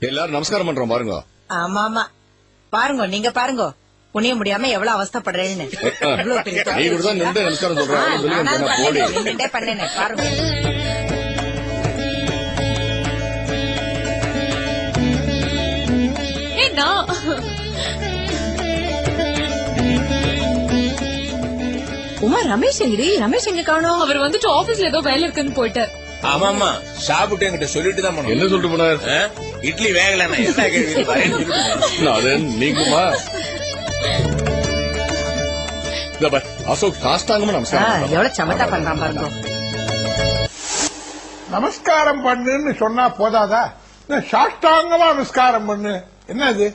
எல்லாரும் நமஸ்காரம் பண்றோம் பாருங்க. ஆமா ஆமா பாருங்க நீங்க பாருங்க. புனிய முடியாம எவ்வளவு அவஸ்தைப்படுறேன்னு. இவ்வளவு பெரிய தொகை நீ கூட தான் நின்று நமஸ்காரம் சொல்லுங்க, போடு. நின்னுட்டே பண்ணேனே, பாருங்க ஏன்னா உமா ரமேஷ் எங்கடி? ரமேஷ் எங்க காணோம்? அவர் வந்துட்டு ஆபீஸ்ல ஏதோ வேலை இருக்குன்னு போயிட்டார். ஆமா ஆமா. சாப்பிட்டு என்கிட்ட சொல்லிட்டு தான் என்ன சொல்லிட்டு போனார்? இட்லி வேகலண்ணா என்ன கேள்வி. அது நீங்குமா அசோக் சாஸ்தாங்கமா நமஸ்காரம். எவ்வளவு சமத்தா பண்றான் பாருங்க. நமஸ்காரம் பண்ணுன்னு சொன்னா போதாதா? என்ன சாஷ்டாங்கமா நமஸ்காரம் பண்ணு. என்ன அது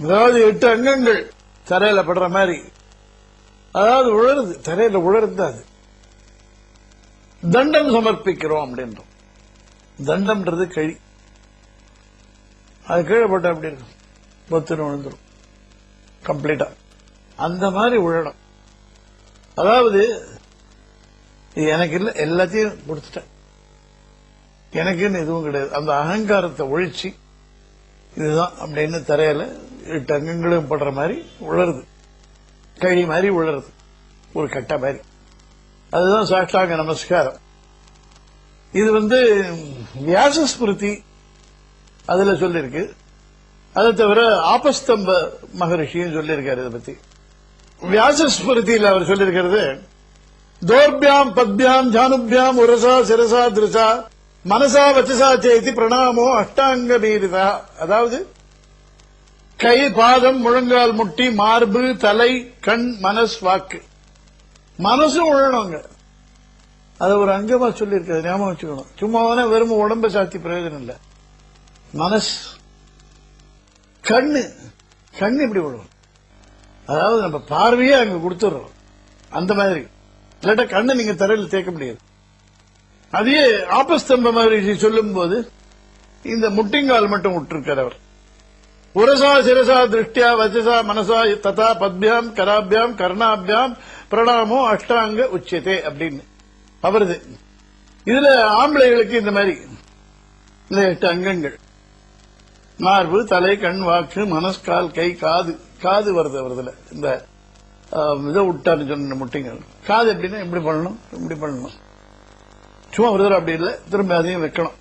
அதாவது எட்டு அங்கங்கள் தரையில படுற மாதிரி. அதாவது உழருது தரையில உழருது அது. தண்டம் சமர்ப்பிக்கிறோம் அப்படின்றோம். தண்டம்ன்றது கழி. அது கீழே போட்டா அப்படி இருக்கும்? பொத்துன்னு விழுந்துடும் கம்ப்ளீட்டா. அந்த மாதிரி உழணும். அதாவது எனக்கு இல்ல எல்லாத்தையும் கொடுத்துட்டேன். எனக்குன்னு எதுவும் கிடையாது. அந்த அகங்காரத்தை ஒழிச்சு இதுதான் அப்படின்னு தரையில எட்டு அங்கங்களும் படுற மாதிரி உழருது. கழி மாதிரி உழருது. ஒரு கட்டை மாதிரி. அதுதான் சாஷ்டாங்க நமஸ்காரம். இது வந்து வியாசஸ்மிருதி அதுல சொல்லியிருக்கு அதை தவிர ஆபஸ்தம்ப மகரிஷியும் சொல்லியிருக்காரு இதை பத்தி. வியாசஸ்மிருதியில் அவர் சொல்லியிருக்கிறது தோர்பியாம் பத்பியாம் ஜானுபியாம் உரசா சிரசா திருசா மனசா வச்சசா சேதி பிரணாமோ அஷ்டாங்க மீறிதா அதாவது கை பாதம் முழங்கால் முட்டி மார்பு தலை கண் மனஸ் வாக்கு. மனசும் உழணுங்க. அது ஒரு அங்கமா சொல்லியிருக்கிறது ஞாபகம் வச்சுக்கணும். சும்மாவானே வெறும் உடம்பு சாத்தி பிரயோஜனம் இல்ல. மனசு கண்ணு கண்ணு இப்படி விழும் அதாவது நம்ம பார்வையே அங்க கொடுத்துடுறோம். அந்த மாதிரி. இல்லாட்டா கண்ணை நீங்க தரையில் தேக்க முடியாது. அதையே ஆபஸ்தம்ப மாதிரி சொல்லும் போது இந்த முட்டிங்கால் மட்டும் விட்டுருக்கார் அவர். உரசா சிரசா திருஷ்டியா வச்சசா மனசா ததா பத்பியாம் கராபியாம் கர்ணாபியாம் பிரணாமோ அஷ்டாங்க உச்சதே அப்படின்னு அவரது இதுல ஆம்பளைகளுக்கு இந்த மாதிரி. இந்த எட்டு அங்கங்கள். மார்பு தலை கண் வாக்கு மனஸ்கால் கை காது. காது வருது அவரதுல இந்த இதை விட்டான்னு சொன்ன முட்டைங்கள் காது எப்படின்னா இப்படி பண்ணணும் இப்படி பண்ணணும். சும்மா ஒரு தடவை அப்படி இல்லை. திரும்ப அதையும் வைக்கணும்.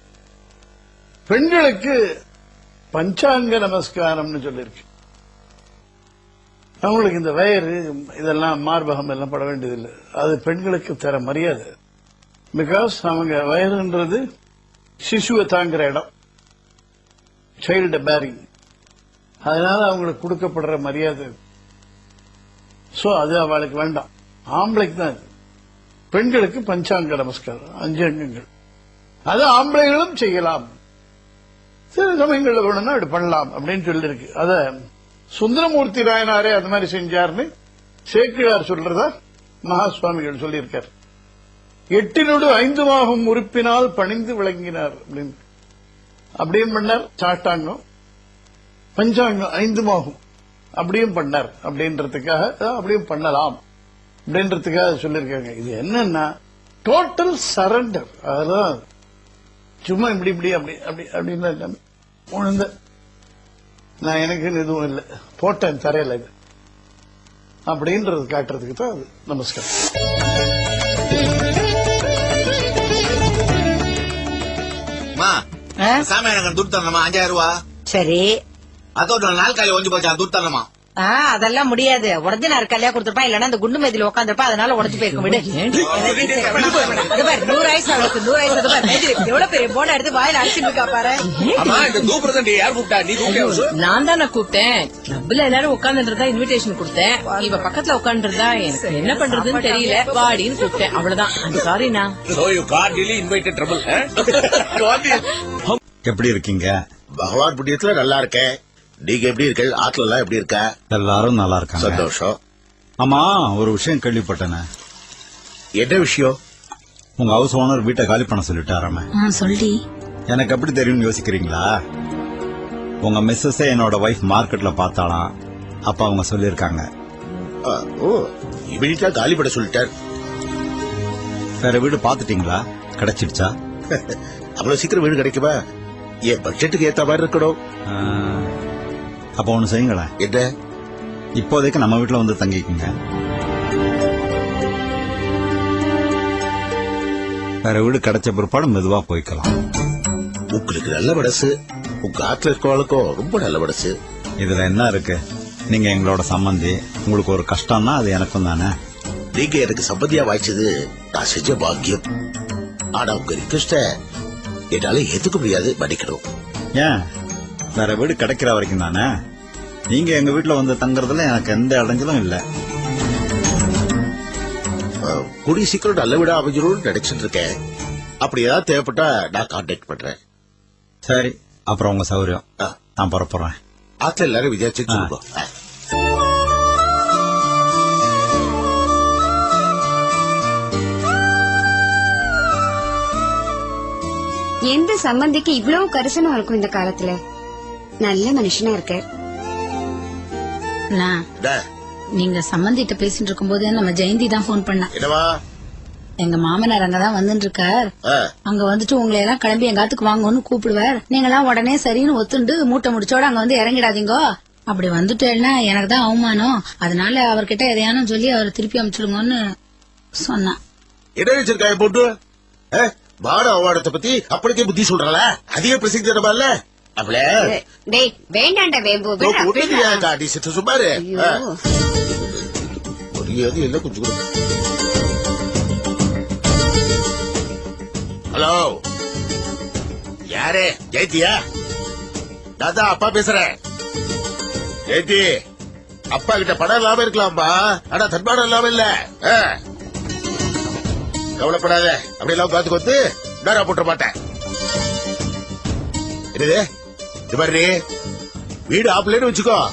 பெண்களுக்கு பஞ்சாங்க நமஸ்காரம்னு சொல்லியிருக்கு. அவங்களுக்கு இந்த வயிறு இதெல்லாம் மார்பகம் எல்லாம் பட வேண்டியதில்லை. அது பெண்களுக்கு தர மரியாதை. பிகாஸ் அவங்க வயிறுன்றது சிசுவை தாங்குற இடம். சைல்டு பேரிங் அதனால அவங்களுக்கு கொடுக்கப்படுற மரியாதை. சோ அது அவளுக்கு வேண்டாம். ஆம்பளைக்கு தான் பெண்களுக்கு பஞ்சாங்க நமஸ்காரம் அஞ்சு அங்கங்கள். அது ஆம்பளைகளும் செய்யலாம். சில சமயங்கள்ல வேணும்னா அப்படி பண்ணலாம் அப்படின்னு சொல்லியிருக்கு அத சுந்தரமூர்த்தி ராயனாரே அது மாதிரி செஞ்சார்னு சேக்கிழார் சொல்றதா மகாசுவாமிகள் சொல்லியிருக்கார். எட்டினோடு ஐந்துமாகும் உறுப்பினால் பணிந்து விளங்கினார் அப்படின்னு. அப்படியும் பண்ணார் சாட்டாங்கம் பஞ்சாங்கம் ஐந்துமாகும். அப்படியும் பண்ணார் அப்படின்றதுக்காக அப்படியும் பண்ணலாம் அப்படின்றதுக்காக சொல்லியிருக்காங்க. இது என்னன்னா டோட்டல் சரண்டர் அதெல்லாம் சும்மா இப்படி இப்படி அப்படி அப்படி அப்படின்னு உணர்ந்த நான் எனக்கு எதுவும் இல்லை. போட்டேன் தரையில இது. அப்படின்றது காட்டுறதுக்கு தான் அது. நமஸ்காரம்? சாமி எனக்கு துட்டு தரணுமா? அஞ்சாயிரம் ரூபா? சரி. அதோட நாள் காலை ஒஞ்சு போச்சா? துட்டு தரணுமா? அதெல்லாம் முடியாது. உடஞ்சு நான் கல்யா கொடுத்துருப்பான் இல்லன்னா அந்த குண்டு மேதில உட்காந்துருப்பா அதனால உடஞ்சு போயிருக்கும். விடு. அது பாரு நூறு வயசு அவளுக்கு நூறு வயசு அது பாரு. மேதிரி, எவ்வளவு பெரிய போன எடுத்து வாயில அடிச்சுட்டு பாரு. நான் தானே கூப்பிட்டேன். கிளப்ல எல்லாரும் உட்காந்துருந்தா இன்விடேஷன் கொடுத்தேன். இவ பக்கத்துல உட்காந்துருந்தா எனக்கு என்ன பண்றதுன்னு தெரியல. வாடின்னு கூப்பிட்டேன். அவ்வளவுதான். சாரிண்ணா so you car daily invited trouble எப்படி இருக்கீங்க? பகவான் புண்ணியத்துல நல்லா இருக்கேன். நீங்க எப்படி இருக்க ஆத்துல எல்லாம் எப்படி இருக்க? எல்லாரும் நல்லா இருக்காங்க. சந்தோஷம். ஆமா ஒரு விஷயம் கேள்விப்பட்டேனே. என்ன விஷயம்? உங்க ஹவுஸ் ஓனர் வீட்டை காலி பண்ண சொல்லிட்டாராம சொல்லி. எனக்கு எப்படி தெரியும்னு யோசிக்கிறீங்களா? உங்க மிஸ்ஸஸே என்னோட ஒய்ஃப் மார்க்கெட்ல பார்த்தாலாம் அப்ப அவங்க சொல்லியிருக்காங்க. ஆ, ஓ இமீடியட்டா காலி பண்ண சொல்லிட்டார். வேற வீடு பாத்துட்டீங்களா கிடைச்சிடுச்சா? அவ்வளவு சீக்கிரம் வீடு கிடைக்குமா? என் பட்ஜெட்டுக்கு ஏத்த மாதிரி இருக்கணும். ஆ, அப்போ ஒண்ணு செய்யுங்களேன். என்ன இப்போதைக்கு நம்ம வீட்டுல வந்து தங்கிக்குங்க. வேற வீடு கிடைச்ச பிற்பாடு மெதுவா போய்க்கலாம். உங்களுக்கு நல்ல மனசு. உங்க ஆத்துல இருக்கவங்களுக்கும் ரொம்ப நல்ல மனசு. இதுல என்ன இருக்கு? நீங்க எங்களோட சம்மந்தி உங்களுக்கு ஒரு கஷ்டம்னா அது எனக்கும் தானே? நீங்க எனக்கு சம்பந்தியா வாய்ச்சது நான் செஞ்ச பாக்கியம். ஆனா உங்க ரிக்வெஸ்ட என்னால ஏத்துக்க முடியாது மன்னிக்கணும். ஏன்? வேற வீடு கிடைக்கிற வரைக்கும் தானே? நீங்க எங்க வீட்டுல வந்து தங்குறதுல எனக்கு எந்த இடைஞ்சலும் இல்ல. கூடிய சீக்கிரம் நல்ல வீடா அமைஞ்சிரும்னு நினைச்சிட்டு இருக்கேன் அப்படி ஏதாவது தேவைப்பட்டா நான் கான்டாக்ட் பண்றேன். சரி அப்புறம் உங்க சௌகரியம் ஆ. நான் புறப்படுறேன். ஆத்துல எல்லாரும் ஆ. எந்த சம்பந்திக்கு இவ்வளவு கரிசனம் இருக்கும் இந்த காலத்துல? நல்ல மனுஷனா இருக்க. என்ன? நீங்க சம்பந்திட்ட பேசிட்டு இருக்கும்போது நம்ம ஜெயந்தி தான் போன் பண்ணா. என்னவா? எங்க மாமனார் அங்கதான் வந்துட்டு இருக்கார் ஆ, அங்க வந்துட்டு உங்களை எல்லாம் கிளம்பி எங்காத்துக்கு வாங்கன்னு கூப்பிடுவார். நீங்களாம் உடனே சரின்னு ஒத்துண்டு மூட்டை முடிச்சோட அங்க வந்து இறங்கிடாதீங்கோ. அப்படி வந்துட்டேன்னா எனக்கு தான் அவமானம். அதனால அவர்கிட்ட எதையானும் சொல்லி அவரை திருப்பி அனுப்பிச்சிடுங்கன்னு சொன்னான். என்ன வச்சிருக்காங்க போட்டு. ஆ, அவார்டத்தை பத்தி அப்படிக்கே புத்தி சொல்றாள? அதிக பிரசித்தி தரமால அவள. டேய் வேண்டாண்டா வேம்பு. காட்டி சித்த சுமாரு ஏது இல்ல கொஞ்சம் கூட. ஹலோ. யாரு? ஜெயந்தியா? நான் தான் அப்பா பேசுறேன். ஜெயந்தி அப்பா கிட்ட பணம் இல்லாம இருக்கலாம்பா ஆனா தன்மானம் இல்லாம இல்ல. கவலைப்படாத. அப்படி எல்லாம் காத்துக்கு வந்து நேரா போட்ட மாட்டேன். என்னது? மாதிரி வீடு ஆப்பிளேன்னு வச்சுக்கோ.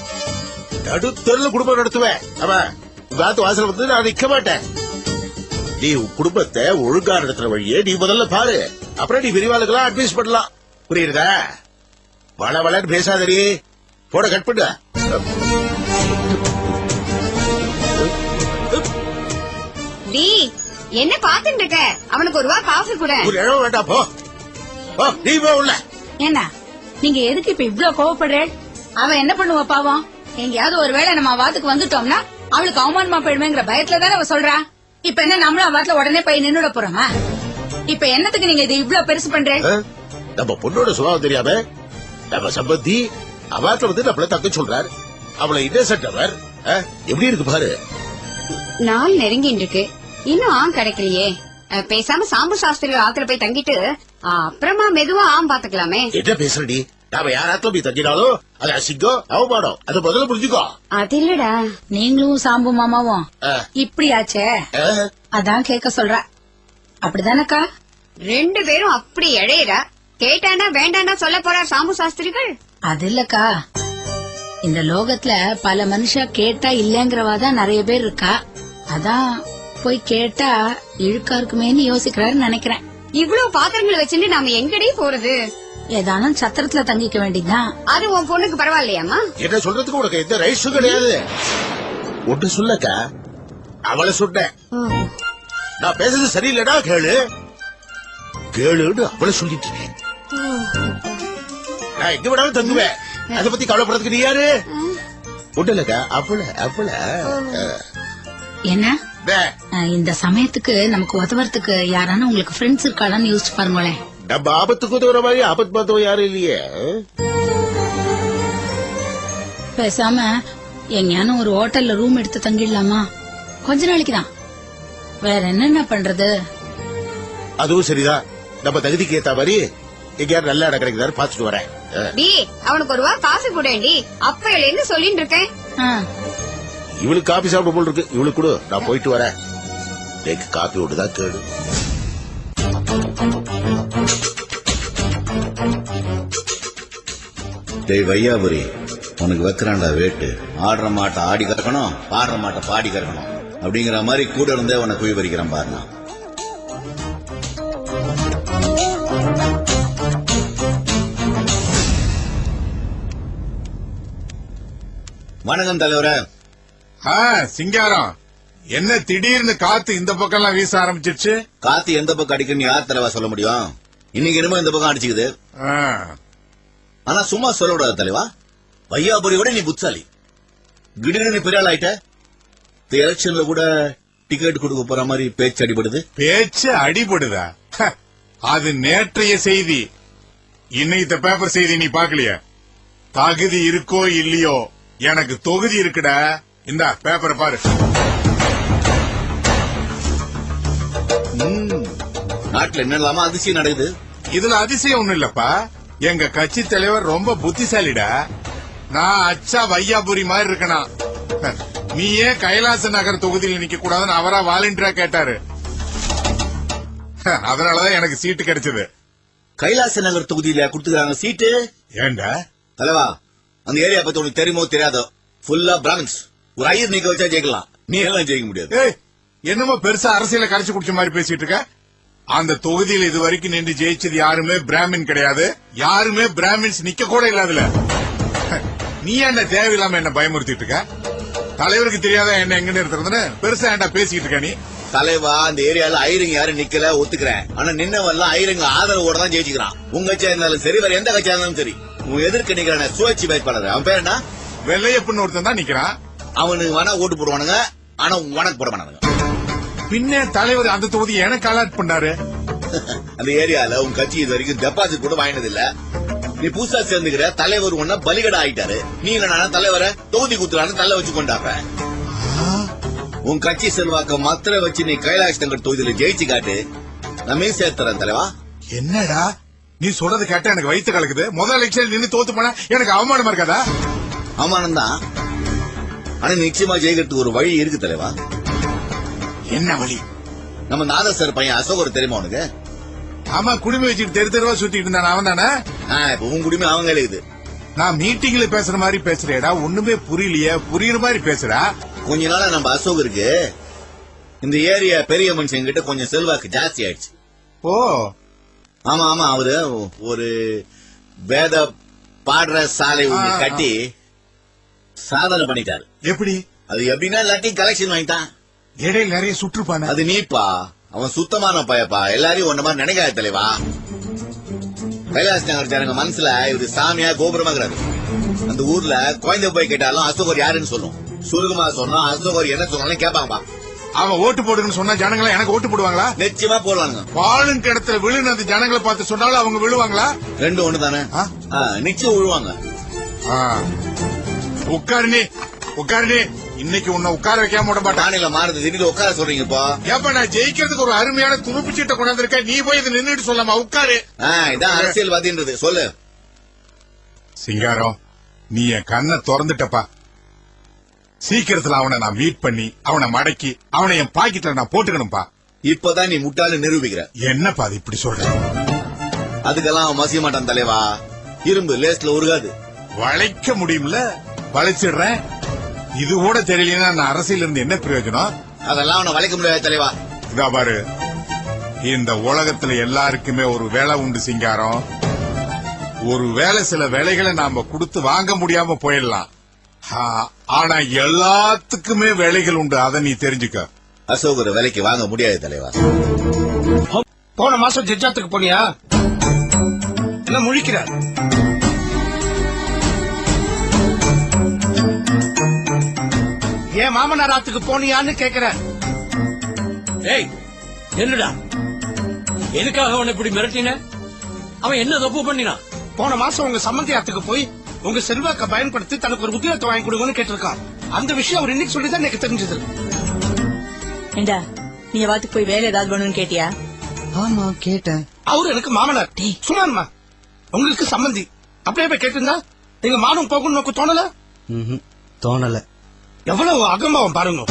நடுத்தருல குடும்பம் நடத்துவேன். அவன் உங்க ஆத்து வாசல் வந்து நான் நிக்க மாட்டேன். நீ குடும்பத்தை ஒழுங்கா நடத்துற வழியே நீ முதல்ல பாரு. அப்புறம் நீ விரிவாளுக்கெல்லாம் அட்வைஸ் பண்ணலாம். புரியுதா வள வளன்னு பேசாதடி போட கட் பண்ணு. டி என்ன பாத்துட்டு இருக்க? அவனுக்கு ஒரு ரூபா காஃபி கூட. ஒரு இழவு வேண்டாம் போ. போ, நீ போ உள்ள. என்ன நீங்க எதுக்கு இப்ப இவ்ளோ கோவப்படுறேன் அவன் என்ன பண்ணுவா பாவம்? எங்கேயாவது ஒரு வேளை நம்ம வாத்துக்கு வந்துட்டோம்னா அவளுக்கு அவமானமா போயிடுமேங்கிற பயத்துல தானே அவ சொல்றா? இப்ப என்ன நம்மளும் அவ வாத்துல உடனே போய் நின்னுட போறோமா? இப்ப என்னத்துக்கு நீங்க இது இவ்ளோ பெருசு பண்றேன் ஆ? நம்ம பொண்ணோட சுபாவம் தெரியாம நம்ம சம்பந்தி அவாத்துல வந்து நம்மள தக்க சொல்றாரு. அவளை இன்னசென்ட் அவர்? எப்படி இருக்கு பாரு? நாள் நெருங்கிட்டு இருக்கு இன்னும் ஆம் கிடைக்கலையே. பேசாம சாம்பு சாஸ்திரி ஆத்துல போய் தங்கிட்டு அப்புறமா மெதுவா ஆம் பாத்துக்கலாமே என்ன பேசுறடி? நாம யாராத்துல போய் தங்கினாலும் அது அசிங்கம் அவமானம். அது முதல்ல புரிஞ்சுக்கோ. அது இல்லடா. நீங்களும் சாம்பு மாமாவும். இப்படியாச்சே? அதான் கேட்க சொல்றா. அப்படிதானக்கா? ரெண்டு பேரும் அப்படி இழையறா கேட்டானா வேண்டானா சொல்ல போறா சாம்பு சாஸ்திரிகள்? அது இல்லக்கா. இந்த லோகத்துல பல மனுஷா கேட்டா இல்லங்கறவா தான் நிறைய பேர் இருக்கா. அதான் போய் கேட்டா இழுக்கா இருக்குமேன்னு யோசிக்கிறாருன்னு நினைக்கிறேன். இவ்வளவு பாத்திரங்களை வச்சுட்டு நாம எங்கடி போறது? ஏதானும் சத்திரத்துல தங்கிக்க வேண்டியதுதான் அது உன் பொண்ணுக்கு பரவாயில்லையாமா என்ன சொல்றதுக்கு உனக்கு எந்த ரைட்ஸும் கிடையாது. ஒன்று சொல்லக்கா அவளை சொன்னேன். நான் பேசுறது சரியில்லைடா கேளு. கேளுன்னு அவளை சொல்லிட்டு இருக்கேன். நான் எங்க வேணாலும் தங்குவேன். அத பத்தி கவலைப்படுறதுக்கு நீ யாரு? ஒண்ணு இல்லக்கா அவள அவள. என்ன? இந்த சமயத்துக்கு நமக்கு உதவுறதுக்கு யாரான உங்களுக்கு ஃப்ரெண்ட்ஸ் இருக்காளான்னு யோசிச்சு பாருங்களேன். நம்ம ஆபத்துக்கு உதவுற மாதிரி ஆபத்து பார்த்தவன் யாரும் இல்லையே? பேசாம எங்கேயானும் ஒரு ஹோட்டல்ல ரூம் எடுத்து தங்கிடலாமா? கொஞ்ச நாளைக்கு தான். வேற என்னென்ன பண்றது? அதுவும் சரிதான் நம்ம தகுதிக்கு ஏத்த மாதிரி எங்கேயாவது நல்ல இடம் கிடைக்குதான்னு பாத்துட்டு வரேன். டி அவனுக்கு ஒரு ரூபா காசு கூடேண்டி அப்பையில இருந்து சொல்லிட்டு இருக்கேன். இவளுக்கு காபி சாப்பிட போல் இருக்கு. இவளுக்கு கொடு. நான் போயிட்டு வரேன். எனக்கு காபி ஒண்ணுதான் கேடு டேய் வையாபுரி உனக்கு வைக்கிறான்டா வேட்டு. ஆடுற மாட்டை ஆடி கறக்கணும் பாடுற மாட்டை பாடி கறக்கணும். அப்படிங்கிற மாதிரி கூட இருந்தே உன்னை குவி பறிக்கிறான் பாருண்ணா வணக்கம் தலைவரே. சிங்காரம். என்ன திடீர்னு காத்து இந்த பக்கம் எல்லாம் வீச ஆரம்பிச்சிருச்சு? காத்து எந்த பக்கம் அடிக்குன்னு யார் தலைவா சொல்ல முடியும்? இன்னைக்கு என்னமோ இந்த பக்கம் அடிச்சுக்குது. ஆனா சும்மா சொல்லக்கூடாது தலைவா. வையாபுரியோட நீ புத்தாலி திடீர்னு பெரிய ஆள் ஆயிட்ட இந்த எலெக்ஷன்ல கூட டிக்கெட் கொடுக்க போற மாதிரி பேச்சு அடிபடுது. பேச்சு அடிபடுதா? அது நேற்றைய செய்தி. இன்னைக்கு பேப்பர் செய்தி நீ பாக்கலையா தகுதி இருக்கோ இல்லையோ? எனக்கு தொகுதி இருக்குடா. இந்த பேப்பரை பாரு. நாட்டுல என்னெல்லாமா அதிசயம் நடக்குது. இதுல அதிசயம் ஒண்ணும் இல்லப்பா. எங்க கட்சி தலைவர் ரொம்ப புத்திசாலிடா. நான் அச்சா வையாபுரி மாதிரி இருக்கணும் நீ ஏன் கைலாச நகர் தொகுதியில் நிக்க கூடாதுன்னு அவரா வாலண்டியரா கேட்டாரு. அதனாலதான் எனக்கு சீட்டு கிடைச்சது. கைலாச நகர் தொகுதியில கொடுத்துக்கிறாங்க சீட்டு ஏண்டா? தலைவா அந்த ஏரியா பத்தி உனக்கு தெரியுமோ தெரியாதோ? ஃபுல்லா பிராமின்ஸ் ஒரு ஐயர் நீக்க வச்சா ஜெயிக்கலாம். நீ எல்லாம் ஜெயிக்க முடியாது. ஏய் என்னமோ பெருசா அரசியல கரைச்சு குடிச்ச மாதிரி பேசிட்டு இருக்க? அந்த தொகுதியில் இது வரைக்கும் நின்று ஜெயிச்சது யாருமே பிராமின் கிடையாது. யாருமே பிராமின்ஸ் நிக்க கூட இல்லாதுல. நீ ஏன்டா தேவையில்லாம என்ன பயமுறுத்திட்டு இருக்க? தலைவருக்கு தெரியாத என்ன எங்க நிறுத்துறதுன்னு பெருசா ஏன்டா பேசிட்டு இருக்க நீ? தலைவா அந்த ஏரியால ஐரங்க யாரும் நிக்கல ஒத்துக்கிறேன். ஆனா நின்னவெல்லாம் ஐரங்க ஆதரவோட தான் ஜெயிச்சுக்கிறான். உங்க கட்சியா இருந்தாலும் சரி வேற எந்த கட்சியா இருந்தாலும் சரி. உன் எதிர்க்க நிக்கிறான சுயேட்சி வேட்பாளர். அவன் பேர் என்ன? வெள்ளையப்பன் ஒருத்தன் தான் நிக்கிறான். அவனுக்கு வேணா ஓட்டு போடுவானுங்க ஆனா உனக்கு போட மாட்டானுங்க. பின்ன தலைவர் அந்த தொகுதி எனக்கு அலாட் பண்ணாரு. அந்த ஏரியால உன் கட்சி இது வரைக்கும் டெபாசிட் கூட வாங்கினது இல்ல. நீ புதுசா சேர்ந்துக்கிற தலைவர் ஒன்ன பலிகடா ஆயிட்டாரு. நீ என்ன தலைவரை தொகுதி குத்துறான்னு தள்ள வச்சு கொண்டாடுற உன் கட்சி செல்வாக்க மாத்திர வச்சு நீ கைலாஷ் நகர் தொகுதியில ஜெயிச்சு காட்டு. நம்ம சேர்த்துறேன் தலைவா. என்னடா? நீ சொல்றது கேட்டா எனக்கு வயித்து கலக்குது. முதல் எலெக்ஷன் நின்னு தோத்து போனா எனக்கு அவமானமா இருக்காதா? அவமானம் தான் ஆனா நிச்சயமா ஜெயிக்கிறதுக்கு ஒரு வழி இருக்கு தலைவா. என்ன வழி? நம்ம நாதஸ்வர பையன் அசோகர் தெரியுமா உனக்கு? ஆமா குடுமி வச்சுட்டு தெரு தெருவா சுத்திட்டு இருந்தான் அவன் தானே? இப்ப உன் குடிமை அவங்க இருக்குது. நான் மீட்டிங்ல பேசுற மாதிரி பேசுறேடா ஒண்ணுமே புரியலையே புரியுற மாதிரி பேசுறா கொஞ்ச நாளா நம்ம அசோகருக்கு இந்த ஏரியா பெரிய மனுஷன் கிட்ட கொஞ்சம் செல்வாக்கு ஜாஸ்தி ஆயிடுச்சு. ஓ. ஆமா ஆமா அவரு ஒரு வேத பாடுற சாலை. கட்டி சாதனை பண்ணிட்டாரு. எப்படி? அது எப்படின்னா எல்லாத்தையும் கலெக்ஷன் வாங்கிட்டான். இடையில நிறைய சுற்றுப்பான? அது நீப்பா? அவன் சுத்தமான பயப்பா? எல்லாரையும் ஒன்ன மாதிரி நினைக்காத தலைவா? கைலாஸ் நகர் ஜனங்க மனசுல இவரு சாமியா கோபுரமாகிறாரு அந்த ஊர்ல குழந்தை போய் கேட்டாலும் அசோகர் யாருன்னு சொல்லும். சுருகமா சொன்னா அசோகர் என்ன சொன்னாலும் கேட்பாங்கப்பா. அவன் ஓட்டு போடுங்கன்னு சொன்னா ஜனங்களா எனக்கு ஓட்டு போடுவாங்களா? நிச்சயமா போடுவாங்க. பாலும் கிடத்துல விழுன்னு அந்த ஜனங்களை பார்த்து சொன்னாலும் அவங்க விழுவாங்களா? ரெண்டும் ஒண்ணு தானே? நிச்சயம் விழுவாங்க. ஆ. உட்காரு நீ உட்காரு நீ இன்னைக்கு உன்னை உட்கார வைக்காம விட மாட்டான். மாறுது. திடீர்னு உட்கார சொல்றீங்கப்பா. ஏப்பா நான் ஜெயிக்கிறதுக்கு ஒரு அருமையான துருப்பு சீட்டை கொண்டாந்துருக்க. நீ போய் இது நின்னுட்டு சொல்லாமா உட்காரு. இதான் அரசியல்வாதின்றது சொல்லு. சிங்காரம் நீ என் கண்ணை திறந்துட்டப்பா. சீக்கிரத்துல அவனை நான் மீட் பண்ணி அவனை மடக்கி அவனை என் பாக்கெட்ல நான் போட்டுக்கணும்பா. இப்பதான் நீ முட்டாளு நிரூபிக்கிற. என்னப்பா அது இப்படி சொல்ற? அதுக்கெல்லாம் அவன் மசிய மாட்டான் தலைவா. இரும்பு லேஸ்ல உருகாது. வளைக்க முடியும்ல? வளைச்சிடுறேன் இது கூட தெரியலன்னா நான் அரசியல் இருந்து என்ன பிரயோஜனம்? அதெல்லாம் அவனை வளைக்க முடியாது தலைவா. இதா பாரு. இந்த உலகத்துல எல்லாருக்குமே ஒரு வேலை உண்டு சிங்காரம். ஒரு வேலை சில வேலைகளை நாம கொடுத்து வாங்க முடியாம போயிடலாம். ஆனா எல்லாத்துக்குமே வேலைகள் உண்டு அதை நீ தெரிஞ்சுக்க. அசோகர் விலைக்கு வாங்க முடியாது தலைவா. போன மாசம் ஜட்ஜாத்துக்கு போனியா? என்ன முழிக்கிற ஏன் மாமனார் ஆத்துக்கு போனியான்னு கேக்குறேன். ஏய் என்னடா? எதுக்காக அவனை இப்படி மிரட்டின? அவன் என்ன தப்பு பண்ணினான் போன மாசம் உங்க சம்மந்தி ஆத்துக்கு போய் உங்க செல்வாக்க பயன்படுத்தி தனக்கு ஒரு உத்தியோகத்தை வாங்கி கொடுங்கன்னு கேட்டிருக்கான். அந்த விஷயம் அவர் இன்னைக்கு சொல்லிதான் எனக்கு தெரிஞ்சது. ஏண்டா நீ வாத்துக்கு போய் வேலை ஏதாவது வேணும்னு கேட்டியா? ஆமா கேட்டேன். அவரு எனக்கு மாமனார். சும்மாருமா உங்களுக்கு சம்மந்தி. அப்படியே போய் கேட்டிருந்தா எங்க மானம் போகணும் நோக்கு தோணல? ம்ஹும். தோணல. எவ்வளவு அகம்பாவம் பாருங்க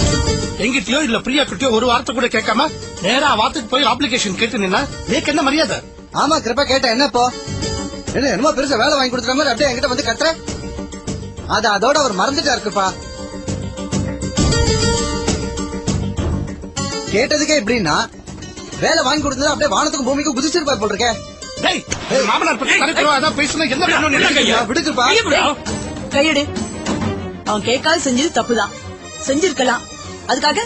எங்கிட்டயோ இல்ல பிரியா கிட்டயோ ஒரு வார்த்தை கூட கேட்காம நேரா வாத்துக்கு போய் அப்ளிகேஷன் கேட்டு நின்னா நேக்கு என்ன மரியாதை ஆமா கிருப்பா கேட்டேன் என்ன இப்போ என்ன என்னமோ பெருசா வேலை வாங்கி கொடுத்துற மாதிரி அப்படியே என்கிட்ட வந்து கத்துற அது அதோட அவர் மறந்துட்டா இருக்குப்பா கேட்டதுக்கே எப்படின்னா வேலை வாங்கி கொடுத்தது அப்படியே வானத்துக்கும் பூமிக்கும் குதிச்சிருப்பார் போல் இருக்கே டேய் என் மாமனார் பத்தி பேசுனா என்ன விடுக்குப்பா கையெடு அவன் கேட்காது செஞ்சது தப்புதான். செஞ்சிருக்கலாம். அதுக்காக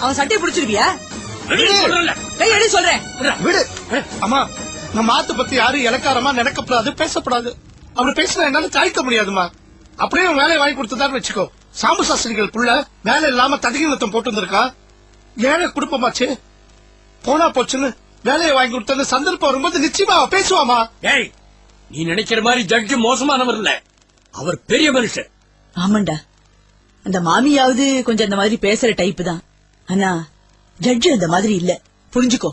அவன் சட்டையை பிடிச்சிருவியா கையெடு சொல்றேன். விடு. அம்மா நம்ம ஆத்து பத்தி யாரும் இலக்காரமா நினைக்கப்படாது பேசப்படாது. அவர் பேசினா என்னால தாய்க்க முடியாதுமா அப்படியே அவன் வேலையை வாங்கி கொடுத்ததான்னு வச்சுக்கோ. சாம்பு சாஸ்திரிகள் புள்ள வேலை இல்லாம ததிகை நிறுத்தம் போட்டு வந்திருக்கா? ஏழை குடும்பமாச்சு. போனா போச்சுன்னு வேலையை வாங்கி கொடுத்தது சந்தர்ப்பம் வரும்போது நிச்சயமா பேசுவாமா ஏய் நீ நினைக்கிற மாதிரி ஜட்ஜு மோசமானவர் இல்ல. அவர் பெரிய மனுஷன். ஆமாண்டா. அந்த மாமியாவது கொஞ்சம் அந்த மாதிரி பேசுற டைப் தான். ஆனா ஜட்ஜு அந்த மாதிரி இல்ல. புரிஞ்சுக்கோ.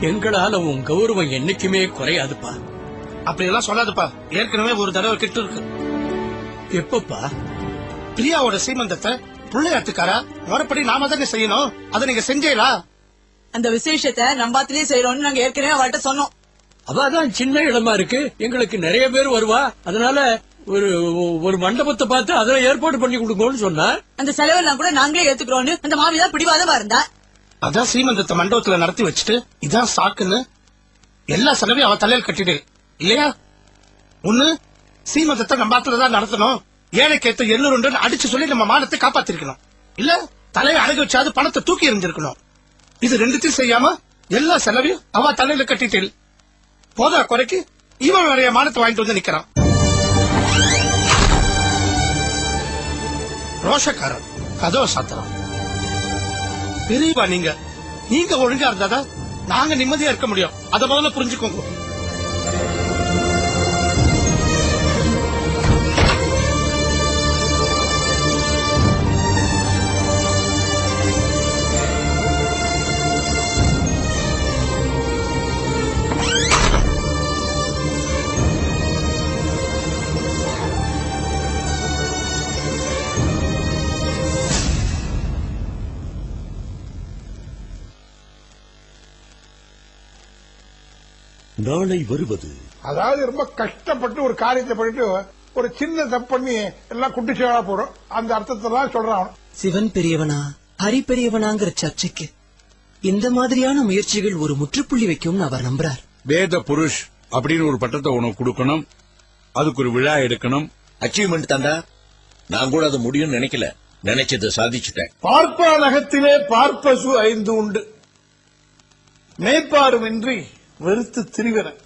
எங்களால உன் கௌரவம் என்னைக்குமே குறையாதுப்பா. அப்படி எல்லாம் சொல்லாதுப்பா. ஏற்கனவே ஒரு தடவை கிட்ட இருக்கு எப்பப்பா? பிரியாவோட சீமந்தத்தை பிள்ளையாத்துக்காரா முறைப்படி நாம தானே செய்யணும்? அதை நீங்க செஞ்சீங்களா? அந்த விசேஷத்தை நம்பாத்திலே செய்யறோம்னு நாங்க ஏற்கனவே அவள்கிட்ட சொன்னோம். அவாதான் சின்ன இடமா இருக்கு. எங்களுக்கு நிறைய பேர் வருவா. அதனால ஒரு ஒரு மண்டபத்தை பார்த்து அதுல ஏற்பாடு பண்ணி கொடுங்கன்னு சொன்னா. அந்த செலவெல்லாம் கூட நாங்களே ஏத்துக்கிறோம்னு அந்த மாமி தான் பிடிவாதமா இருந்தா. அதான் சீமந்தத்தை மண்டபத்துல நடத்தி வச்சுட்டு இதான் சாக்குன்னு எல்லா செலவையும் அவ தலையில் கட்டிடு. இல்லையா? ஒண்ணு சீமந்தத்தை நம்ம ஆத்துல தான் நடத்தணும். ஏழைக்கேத்த எண்ணூறு அடிச்சு சொல்லி நம்ம மானத்தை காப்பாத்திருக்கணும். இல்ல தலையை அடகு வச்சாது பணத்தை தூக்கி எறிஞ்சிருக்கணும். இது ரெண்டுத்தையும் செய்யாம எல்லா செலவையும் அவ தலையில கட்டிட்டு போதா குறைக்கு இவன் நிறைய மானத்தை வாங்கிட்டு வந்து நிக்கிறான். ரோஷக்காரன் கதவை சாத்துறான். பெரியவா நீங்க. நீங்க ஒழுங்கா இருந்தாதான் நாங்க நிம்மதியா இருக்க முடியும். அத முதல்ல புரிஞ்சுக்கோங்க. நாளை வருவது. அதாவது ரொம்ப கஷ்டப்பட்டு ஒரு காரியத்தை பண்ணிட்டு ஒரு சின்ன தப்பு பண்ணி எல்லாம் குட்டிச்சேவா போறோம். அந்த அர்த்தத்தை தான் சொல்றான். சிவன் பெரியவனா ஹரி பெரியவனாங்கிற சர்ச்சைக்கு இந்த மாதிரியான முயற்சிகள் ஒரு முற்றுப்புள்ளி வைக்கும்னு அவர் நம்புறார். வேத புருஷ் அப்படின்னு ஒரு பட்டத்தை உனக்கு கொடுக்கணும். அதுக்கு ஒரு விழா எடுக்கணும். அச்சீவ்மெண்ட் தாண்டா? நான் கூட அது முடியும்னு நினைக்கல. நினைச்சதை சாதிச்சுட்டேன். பார்ப்பா நகத்திலே பார்ப்பசு ஐந்து உண்டு. மேய்ப்பாருமின்றி வெறுத்து திரிகிறேன்